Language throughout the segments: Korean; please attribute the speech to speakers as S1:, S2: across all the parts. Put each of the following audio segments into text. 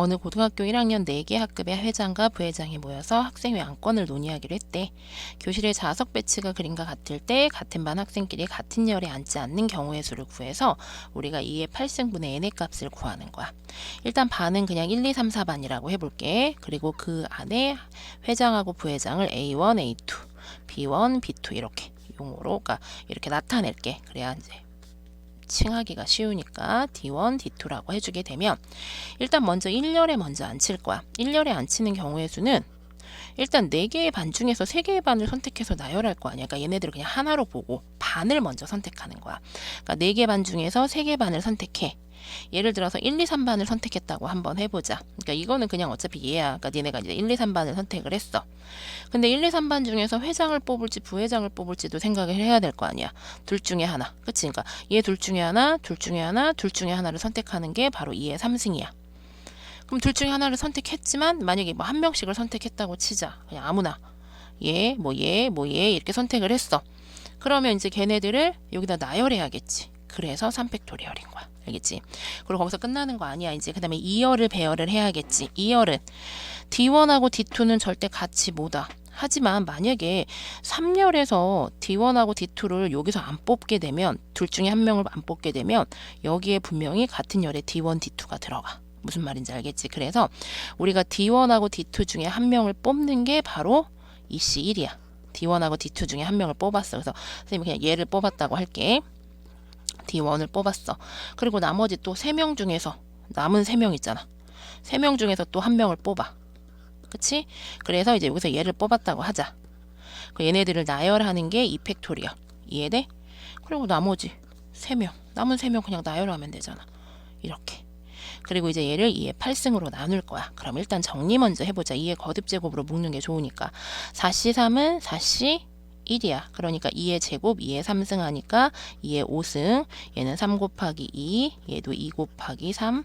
S1: 어느 고등학교 1학년 4개 학급의 회장과 부회장이 모여서 학생회 안건을 논의하기로 했대. 교실의 좌석 배치가 그림과 같을 때 같은 반 학생끼리 같은 열에 앉지 않는 경우의 수를 구해서 우리가 2의 8승분의 n의 값을 구하는 거야. 일단 반은 그냥 1, 2, 3, 4반이라고 해볼게. 그리고 그 안에 회장하고 부회장을 A1, A2, B1, B2 이렇게 용어로 그러니까 이렇게 나타낼게. 그래야 이제 칭하기가 쉬우니까 D1, D2라고 해주게 되면 일단 먼저 1열에 먼저 앉힐 거야. 1열에 앉히는 경우의 수는 일단 4개의 반 중에서 3개의 반을 선택해서 나열할 거 아니야. 그러니까 얘네들을 그냥 하나로 보고 반을 먼저 선택하는 거야. 그러니까 4개 반 중에서 3개 반을 선택해. 예를 들어서 1, 2, 3반을 선택했다고 한번 해보자. 그러니까 이거는 그냥 어차피 얘야. 그러니까 니네가 이제 1, 2, 3반을 선택을 했어. 근데 1, 2, 3반 중에서 회장을 뽑을지 부회장을 뽑을지도 생각을 해야 될 거 아니야. 둘 중에 하나. 그치? 그러니까 얘 둘 중에 하나, 둘 중에 하나, 둘 중에 하나를 선택하는 게 바로 2의 3승이야. 그럼 둘 중에 하나를 선택했지만 만약에 뭐 한 명씩을 선택했다고 치자. 그냥 아무나. 얘, 뭐 얘, 뭐 얘 이렇게 선택을 했어. 그러면 이제 걔네들을 여기다 나열해야겠지. 그래서 3팩토리얼인 거야. 알겠지? 그리고 거기서 끝나는 거 아니야. 이제 그 다음에 2열을 배열을 해야겠지. 2열은 D1하고 D2는 절대 같이 못와. 하지만 만약에 3열에서 D1하고 D2를 여기서 안 뽑게 되면 둘 중에 한 명을 안 뽑게 되면 여기에 분명히 같은 열에 D1, D2가 들어가. 무슨 말인지 알겠지? 그래서 우리가 D1하고 D2 중에 한 명을 뽑는 게 바로 EC1이야. D1하고 D2 중에 한 명을 뽑았어. 그래서 선생님이 그냥 얘를 뽑았다고 할게. D1을 뽑았어. 그리고 나머지 또세명 중에서 남은 세명 있잖아. 세명 중에서 또 한 명을 뽑아. 그치? 그래서 이제 여기서 얘를 뽑았다고 하자. 그 얘네들을 나열하는 게 이펙토리얼. 이해돼? 그리고 나머지 세 명. 남은 세명 그냥 나열하면 되잖아. 이렇게. 그리고 이제 얘를 2의 8승으로 나눌 거야. 그럼 일단 정리 먼저 해보자. 2의 거듭 제곱으로 묶는 게 좋으니까. 4C 3은 4C 1이야. 그러니까 2의 제곱 2의 3승 하니까 2의 5승. 얘는 3 곱하기 2. 얘도 2 곱하기 3.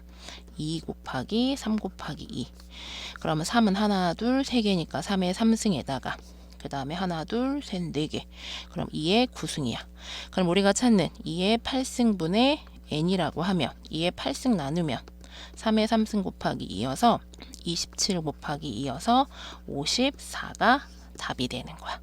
S1: 2 곱하기 3 곱하기 2. 그러면 3은 하나, 둘, 세 개니까 3의 3승에다가 그 다음에 하나, 둘, 셋, 네 개. 그럼 2의 9승이야. 그럼 우리가 찾는 2의 8승분의 n이라고 하면 2의 8승 나누면 3의 3승 곱하기 2여서 27 곱하기 2여서 54가 답이 되는 거야.